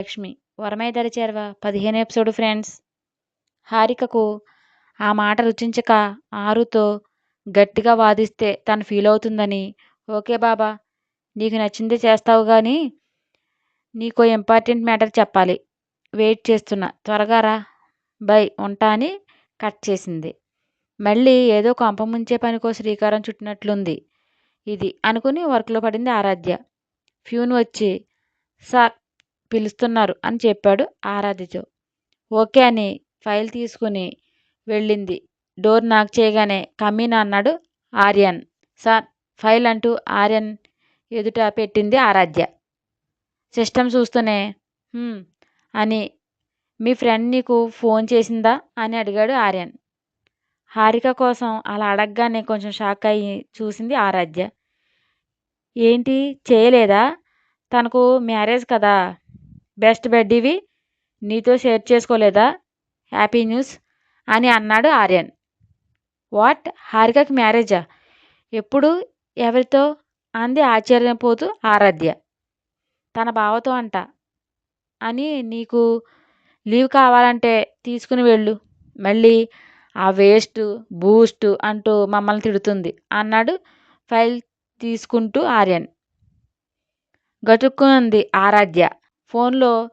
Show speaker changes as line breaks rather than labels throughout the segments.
లక్ష్మి. వరమైదరి చేరవ పదిహేను episode friends. హారికకు ఆ మాట రుచించక ఆరుతో గట్టిగా వాదిస్తే తను ఫీల్ అవుతుందని. ఓకే బాబా నీకు నచ్చింది చేస్తావు కానీ నీకో ఇంపార్టెంట్ మ్యాటర్ చెప్పాలి. వెయిట్ చేస్తున్నా. త్వరగా రా. బై. ఉంటా అని కట్ చేసింది. మళ్ళీ ఏదో కొంప ముంచే పనికో శ్రీకారం చుట్టినట్లుంది. ఇది అనుకుని వర్క్లో పడింది ఆరాధ్య. ఫ్యూన్ వచ్చి సార్ పిలుస్తున్నారు అని చెప్పాడు ఆరాధ్యతో. ఓకే అని ఫైల్ తీసుకుని వెళ్ళింది. డోర్ నాక్ చేయగానే కమీన్ అన్నాడు ఆర్యన్. సార్ ఫైల్ అంటూ ఆర్యన్ ఎదుట పెట్టింది ఆరాధ్య. సిస్టమ్ చూస్తూనే అని మీ ఫ్రెండ్ నీకు ఫోన్ చేసిందా? అని అడిగాడు ఆర్యన్. హారిక కోసం అలా అడగగానే కొంచెం షాక్ అయ్యి చూసింది ఆరాధ్య. ఏంటి చేయలేదా? తనకు మ్యారేజ్ కదా. బెస్ట్ బెడ్ ఇవి. నీతో షేర్ చేసుకోలేదా? హ్యాపీ న్యూస్ అని అన్నాడు ఆర్యన్. వాట్? హారికకి మ్యారేజా? ఎప్పుడు? ఎవరితో? అంది ఆశ్చర్యపోతూ ఆరాధ్య. తన బావతో అంట. అని నీకు లీవ్ కావాలంటే తీసుకుని వెళ్ళు. మళ్ళీ ఆ వేస్ట్ బూస్ట్ అంటూ మమ్మల్ని తిడుతుంది అన్నాడు ఫైల్ తీసుకుంటూ ఆర్యన్. గతుక్కునుంది ఆరాధ్య. ఫోన్లో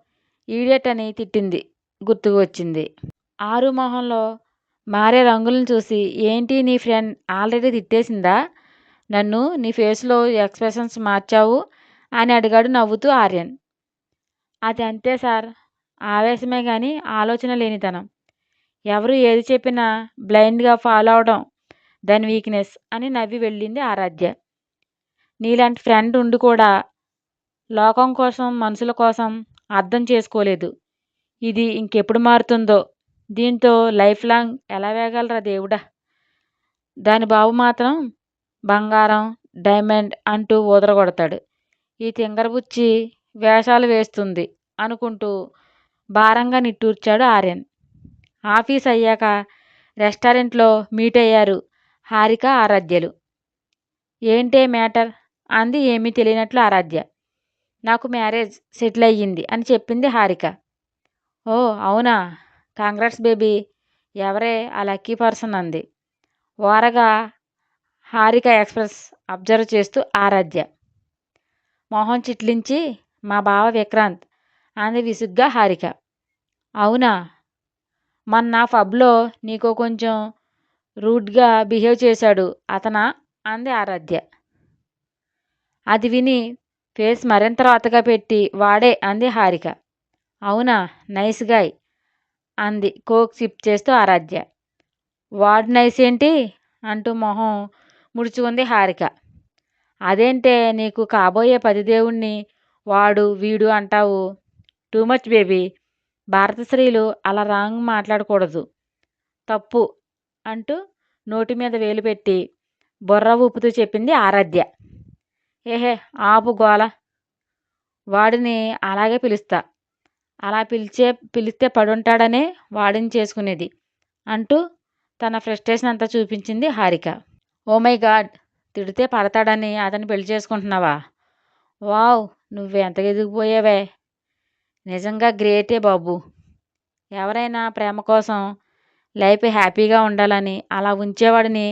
ఈడియట్ అని తిట్టింది. గుర్తుకు వచ్చింది. ఆరు మొహంలో మారే రంగులను చూసి ఏంటి నీ ఫ్రెండ్? ఆల్రెడీ తిట్టేసిందా? నన్ను నీ ఫేస్లో ఎక్స్ప్రెషన్స్ మార్చావు? అని అడిగాడు నవ్వుతూ ఆర్యన్. అది అంతే సార్. ఆవేశమే కానీ ఆలోచన లేనితనం. ఎవరు ఏది చెప్పినా బ్లైండ్గా ఫాలో అవడం దాని వీక్నెస్ అని నవ్వి వెళ్ళింది ఆరాధ్య. నీలాంటి ఫ్రెండ్ ఉండి కూడా లోకం కోసం మనుషుల కోసం అర్థం చేసుకోలేదు. ఇది ఇంకెప్పుడు మారుతుందో? దీంతో లైఫ్ లాంగ్ ఎలా వేగలరా దేవుడా? దాని బాబు మాత్రం బంగారం డైమండ్ అంటూ ఊదరగొడతాడు. ఈ తింగరబుచ్చి వేషాలు వేస్తుంది అనుకుంటూ భారంగా నిట్టూర్చాడు ఆర్యన్. ఆఫీస్ అయ్యాక రెస్టారెంట్లో మీట్ అయ్యారు హారిక ఆరాధ్యలు. ఏంటే మ్యాటర్? అంది ఏమీ తెలియనట్లు ఆరాధ్య. నాకు మ్యారేజ్ సెటిల్ అయ్యింది అని చెప్పింది హారిక. ఓ అవునా? కాంగ్రాట్స్ బేబీ ఎవరే ఆ లక్కీ పర్సన్ అంది. ఓరగా హారిక ఎక్స్ప్రెస్ అబ్జర్వ్ చేస్తూ ఆరాధ్య. మొహం చిట్లించి మా బావ విక్రాంత్ అంది విసుగ్గా హారిక. అవునా? మొన్న పబ్లో నీకు కొంచెం రూడ్గా బిహేవ్ చేశాడు అతనా? అంది ఆరాధ్య. అది విని ఫేస్ మరింత రాతగా పెట్టి వాడే అంది హారిక. అవునా నైస్ గాయ్ అంది కోక్ సిప్ చేస్తూ ఆరాధ్య. వాడు నైస్ ఏంటి? అంటూ మొహం ముడుచుకుంది హారిక. అదేంటే నీకు కాబోయే పది దేవుణ్ణి వాడు వీడు అంటావు. టూ మచ్ బేబీ భారత స్త్రీలు అలా రాంగ్ మాట్లాడకూడదు. తప్పు అంటూ నోటి మీద వేలు పెట్టి బుర్ర ఊపుతూ చెప్పింది ఆరాధ్య. ఏహే ఆపు గోల. వాడిని అలాగే పిలుస్తా. అలా పిలిచే పిలిస్తే పడుంటాడనే వాడిని చేసుకునేది అంటూ తన ఫ్రస్ట్రేషన్ అంతా చూపించింది హారిక. ఓ మై గాడ్ తిడితే పడతాడని అతన్ని పెళ్ళి చేసుకుంటున్నావా? వావ్ నువ్వెంత ఎదిగిపోయావే. నిజంగా గ్రేటే బాబు. ఎవరైనా ప్రేమ కోసం లైఫ్ హ్యాపీగా ఉండాలని అలా ఉంచేవాడిని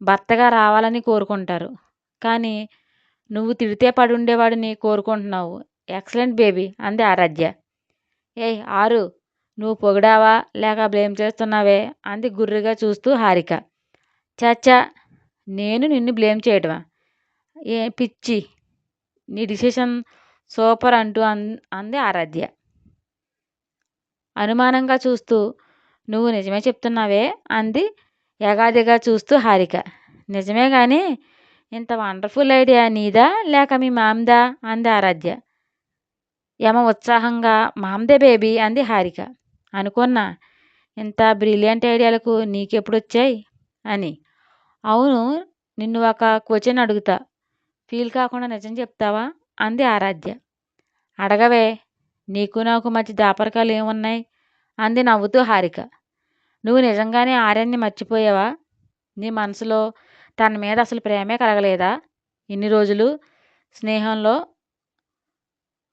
భర్తగా రావాలని కోరుకుంటారు. కానీ నువ్వు తిడితే పడుండేవాడిని కోరుకుంటున్నావు. ఎక్సలెంట్ బేబీ అంది ఆరాధ్య. ఏయ్ ఆరు నువ్వు పొగిడావా లేక బ్లేమ్ చేస్తున్నావే అంది గుర్రుగా చూస్తూ హారిక. చాచా నేను నిన్ను బ్లేమ్ చేయడమా ఏ పిచ్చి నీ డిసిషన్ సూపర్ అంటూ అన్ అంది ఆరాధ్య. అనుమానంగా చూస్తూ నువ్వు నిజమే చెప్తున్నావే అంది యగాదిగా చూస్తూ హారిక. నిజమే కానీ ఇంత వండర్ఫుల్ ఐడియా నీదా? లేక మీ మామ్దా? అంది ఆరాధ్య. యమ ఉత్సాహంగా మామ్దే బేబీ అంది హారిక. అనుకున్నా. ఇంత బ్రిలియంట్ ఐడియాలకు నీకెప్పుడు వచ్చాయి అని. అవును నిన్ను ఒక క్వశ్చన్ అడుగుతా. ఫీల్ కాకుండా నిజం చెప్తావా? అంది ఆరాధ్య. అడగవే నీకు నాకు మధ్య దాపరకాలు ఏమున్నాయి? అంది నవ్వుతూ హారిక. నువ్వు నిజంగానే ఆర్యాన్ని మర్చిపోయావా? నీ మనసులో తన మీద అసలు ప్రేమే కలగలేదా? ఇన్ని రోజులు స్నేహంలో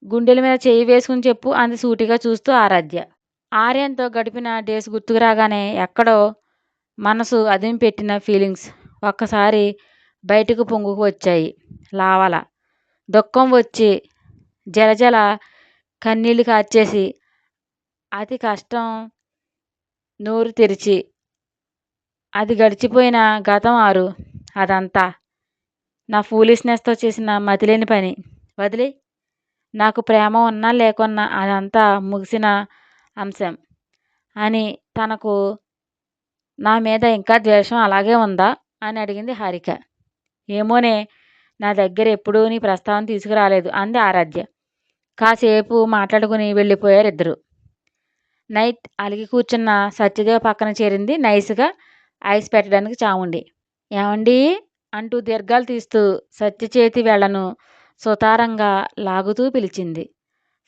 గుండెల మీద చేయి వేసుకుని చెప్పు అంది సూటిగా చూస్తూ ఆరాధ్య. ఆర్యంతో గడిపిన డేస్ గుర్తుకు రాగానే ఎక్కడో మనసు అదిమి పెట్టిన ఫీలింగ్స్ ఒక్కసారి బయటకు పొంగుకు వచ్చాయి. లావల. దుఃఖం వచ్చి జలజల కన్నీళ్ళు కాచేసి అతి కష్టం నోరు తెరిచి అది గడిచిపోయిన గతం ఆరు. అదంతా. నా ఫూలిష్నెస్తో చేసిన మతిలేని పని. వదిలి. నాకు ప్రేమ ఉన్నా లేకున్నా అదంతా ముగిసిన అంశం. అని తనకు నా మీద ఇంకా ద్వేషం అలాగే ఉందా? అని అడిగింది హారిక. ఏమోనే నా దగ్గర ఎప్పుడూ నీ ప్రస్తావన తీసుకురాలేదు అంది ఆరాధ్య. కాసేపు మాట్లాడుకుని వెళ్ళిపోయారు ఇద్దరు. నైట్ అలిగి కూర్చున్న సత్యదేవ పక్కన చేరింది. నైస్గా ఐస్ పెట్టడానికి చాముండి. ఏమండి? అంటూ దీర్ఘాలు తీస్తూ సత్య చేతి వేళ్ళను సుతారంగా లాగుతూ పిలిచింది.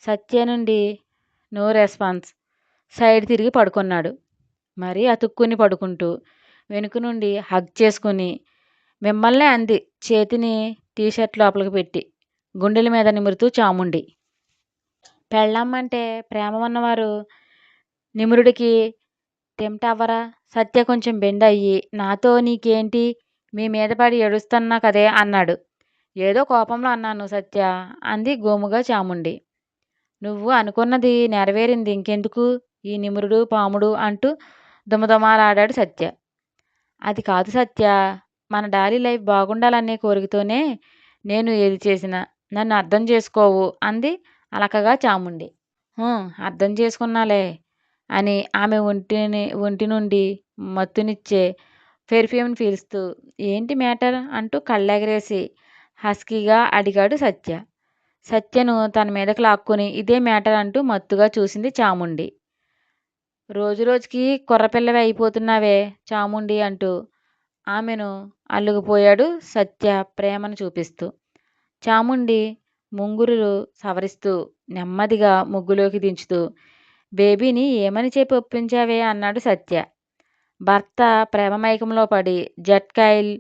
సత్య నుండి నో రెస్పాన్స్. సైడ్ తిరిగి పడుకున్నాడు. మరీ అతుక్కుని పడుకుంటూ వెనుక నుండి హగ్ చేసుకుని మిమ్మల్నే అంది. చేతిని టీషర్ట్ లోపలికి పెట్టి గుండెల మీద నిమురుతూ చాముండి. పెళ్ళమ్మంటే ప్రేమ ఉన్నవారు నిమురుడికి తెంటవ్వరా సత్య కొంచెం బెండ్ అయ్యి నాతో నీకేంటి? మీ మీద పడి ఏడుస్తున్నా కదే అన్నాడు. ఏదో కోపంలో అన్నాను సత్య అంది గోముగా చాముండి. నువ్వు అనుకున్నది నెరవేరింది ఇంకెందుకు? ఈ నిమురుడు పాముడు అంటూ దుమదుమాలాడాడు సత్య. అది కాదు సత్య. మన డాలీ లైఫ్ బాగుండాలనే కోరికతోనే నేను ఏది చేసిన నన్ను అర్థం చేసుకోవు అంది అలకగా చాముండి. అర్థం చేసుకున్నాలే. అని ఆమె ఒంటిని ఒంటి నుండి మత్తునిచ్చే పెర్ఫ్యూమ్ని పీలుస్తూ ఏంటి మ్యాటర్? అంటూ కళ్ళెగరేసి హస్కీగా అడిగాడు సత్య. సత్యను తన మీదకు లాక్కుని ఇదే మ్యాటర్ అంటూ మత్తుగా చూసింది చాముండి. రోజు రోజుకి కుర్రపిల్లవి అయిపోతున్నావే చాముండి అంటూ ఆమెను అల్లుకుపోయాడు సత్య ప్రేమను చూపిస్తూ. చాముండి ముంగురులు సవరిస్తూ నెమ్మదిగా ముగ్గులోకి దించుతూ బేబీని ఏమని చెప్పి ఒప్పించావే అన్నాడు సత్య. భర్త ప్రేమమైకంలో పడి జట్కాయిల్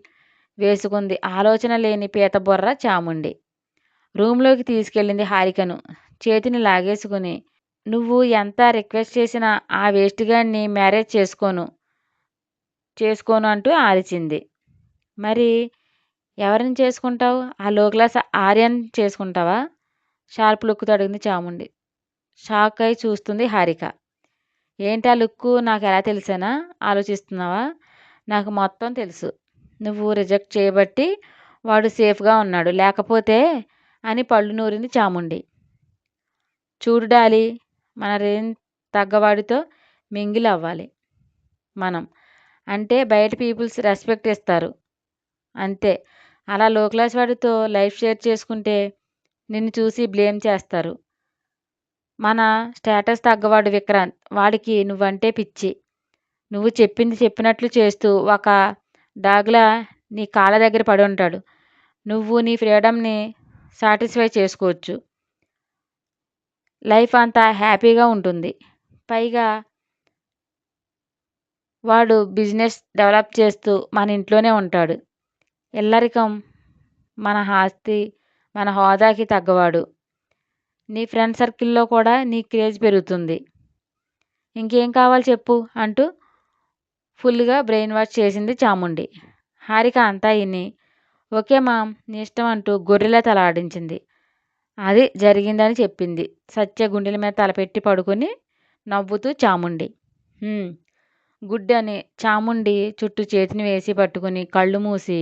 వేసుకుంది. ఆలోచన లేని పీత బుర్ర చాముండి. రూమ్లోకి తీసుకెళ్ళింది హారికను. చేతిని లాగేసుకుని నువ్వు ఎంత రిక్వెస్ట్ చేసినా ఆ వేస్ట్ గాడిని మ్యారేజ్ చేసుకోను చేసుకోను అంటూ ఆరిచింది. మరి ఎవరిని చేసుకుంటావు? ఆ లో క్లాస్ ఆర్యన్ చేసుకుంటావా? షార్ప్ లుక్తో అడిగింది చాముండి. షాక్ అయి చూస్తుంది హారిక. ఏంటి ఆ లుక్కు? నాకు ఎలా తెలిసానా? ఆలోచిస్తున్నావా? నాకు మొత్తం తెలుసు. నువ్వు రిజెక్ట్ చేయబట్టి వాడు సేఫ్గా ఉన్నాడు. లేకపోతే అని పళ్ళు నూరింది చాముండి. చూడు డాలి మన రేం తగ్గవాడితో మింగిల్ అవ్వాలి. మనం అంటే బయట పీపుల్స్ రెస్పెక్ట్ ఇస్తారు. అంతే. అలా లో క్లాస్ వాడితో లైఫ్ షేర్ చేసుకుంటే నిన్ను చూసి బ్లేమ్ చేస్తారు. మన స్టేటస్ తగ్గవాడు విక్రాంత్. వాడికి నువ్వంటే పిచ్చి. నువ్వు చెప్పింది చెప్పినట్లు చేస్తూ ఒక డాగ్లా నీ కాళ్ళ దగ్గర పడి ఉంటాడు. నువ్వు నీ ఫ్రీడమ్ని సాటిస్ఫై చేసుకోవచ్చు. లైఫ్ అంతా హ్యాపీగా ఉంటుంది. పైగా వాడు బిజినెస్ డెవలప్ చేస్తూ మన ఇంట్లోనే ఉంటాడు. ఇల్లరికం మన ఆస్తి మన హోదాకి తగ్గవాడు. నీ ఫ్రెండ్ సర్కిల్లో కూడా నీ క్రేజ్ పెరుగుతుంది. ఇంకేం కావాలి చెప్పు అంటూ ఫుల్గా బ్రెయిన్ వాష్ చేసింది చాముండి. హారిక అంతా ఇన్ని ఓకే మామ్ నీ ఇష్టం అంటూ గొర్రెలా తలాడించింది అది జరిగిందని చెప్పింది. సత్య గుండెల మీద తలపెట్టి పడుకొని నవ్వుతూ చాముండి. గుడ్ అని చాముండి చుట్టూ చేతిని వేసి పట్టుకుని కళ్ళు మూసి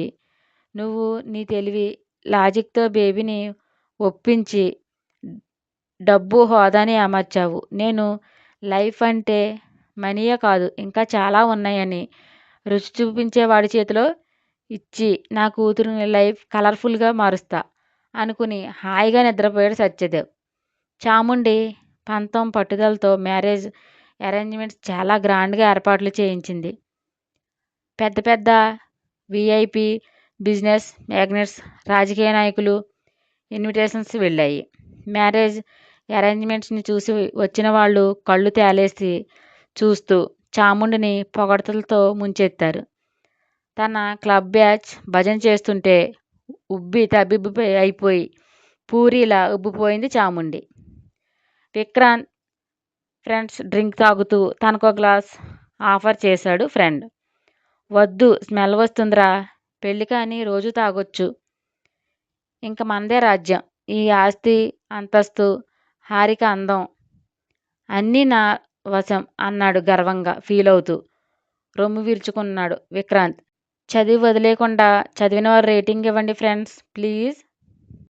నువ్వు నీ తెలివి లాజిక్తో బేబీని ఒప్పించి డబ్బు హోదాని అమర్చావు. నేను లైఫ్ అంటే మనీయే కాదు ఇంకా చాలా ఉన్నాయని రుచి చూపించే వాడి చేతిలో ఇచ్చి నా కూతురుని లైఫ్ కలర్ఫుల్గా మారుస్తా అనుకుని హాయిగా నిద్రపోయాడు సత్యదేవ్. చాముండి పంతం పట్టుదలతో మ్యారేజ్ అరేంజ్మెంట్స్ చాలా గ్రాండ్గా ఏర్పాట్లు చేయించింది. పెద్ద పెద్ద విఐపి బిజినెస్ మ్యాగ్నెట్స్ రాజకీయ నాయకులు ఇన్విటేషన్స్ వెళ్ళాయి. మ్యారేజ్ అరేంజ్మెంట్స్ని చూసి వచ్చిన వాళ్ళు కళ్ళు తేలేసి చూస్తూ చాముండిని పొగడతలతో ముంచెత్తారు. తన క్లబ్ బ్యాచ్ భజన చేస్తుంటే ఉబ్బి తబ్బిబ్బి అయిపోయి పూరిలా ఉబ్బిపోయింది చాముండి. విక్రాంత్ ఫ్రెండ్స్ డ్రింక్ తాగుతూ తనకో గ్లాస్ ఆఫర్ చేశాడు ఫ్రెండ్. వద్దు స్మెల్ వస్తుందిరా పెళ్ళి కానీ రోజు తాగొచ్చు. ఇంక మనదే రాజ్యం. ఈ ఆస్తి అంతస్తు హారిక అందం. అన్నీ నా వశం అన్నాడు గర్వంగా ఫీల్ అవుతూ. రొమ్ము విరుచుకున్నాడు విక్రాంత్. చదివి వదిలేకుండా చదివిన వారు రేటింగ్ ఇవ్వండి ఫ్రెండ్స్ ప్లీజ్.